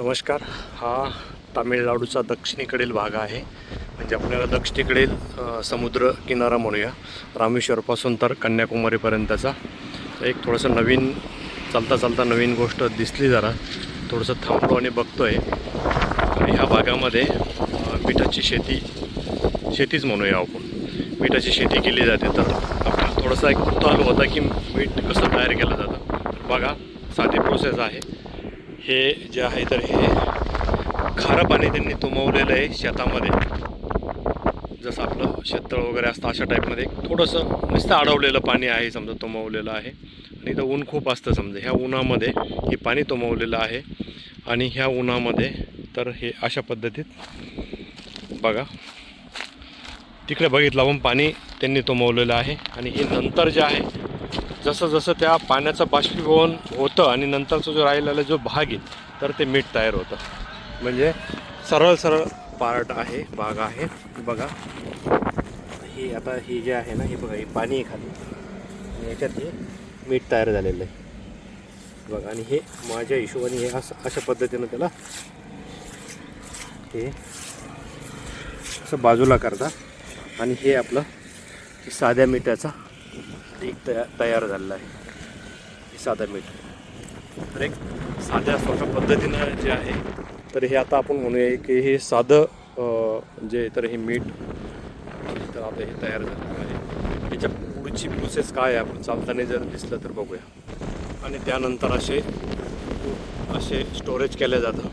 नमस्कार. हा तामिळनाडूचा दक्षिणेकडील भाग आहे. म्हणजे आपल्याला दक्षिणेकडील समुद्र किनारा म्हणूया. रामेश्वरपासून तर कन्याकुमारीपर्यंतचा. एक थोडंसं नवीन चालता चालता नवीन गोष्ट दिसली जरा. थोडंसं थांबलो आणि बघतो आहे आणि ह्या भागामध्ये मिठाची शेती शेतीच म्हणूया आपण. मिठाची शेती केली जाते. तर आपल्याला थोडासा एक कुतूहल होता की मीठ कसं तयार केलं जातं. तर बघा साधी प्रोसेस आहे. हे जे आहे तर हे खारं पाणी त्यांनी तुंबवलेलं आहे शेतामध्ये. जसं आपलं शेततळ वगैरे असतं अशा टाईपमध्ये. थोडंसं नुसतं अडवलेलं पाणी आहे समजा तुंबवलेलं आहे. आणि इथं ऊन खूप असतं समजा. ह्या उन्हामध्ये हे पाणी तुंबवलेलं आहे. आणि ह्या उन्हामध्ये तर हे अशा पद्धतीत बघा. तिकडे बघितलं पण पाणी त्यांनी तुंबवलेलं आहे. आणि हे नंतर जे आहे जसं जसं त्या पाण्याचं बाष्पीभवन होतं आणि नंतरचा जो राहिलेला जो भाग आहे तर ते मीठ तयार होतं. म्हणजे सरळ सरळ पार्ट आहे भाग आहे. बघा. हे आता हे जे आहे ना हे बघा हे पाणी आहे खाली. आणि याच्यात हे मीठ तयार झालेलं आहे. बघा आणि हे माझ्या हिशोबाने हे असं अशा पद्धतीनं त्याला हे असं बाजूला करता. आणि हे आपलं साध्या मिठाचा एक तया तयार झालेला आहे. हे साधं मीठ. तर एक साध्या सोप्या पद्धतीनं जे आहे तर हे आता आपण म्हणूया की हे साधं जे तर हे मीठ तर आता हे तयार झालेलं आहे. याच्या पुढची प्रोसेस काय आहे? आपण चालताना जर दिसलं तर बघूया. आणि त्यानंतर असे असे स्टोरेज केलं जातं.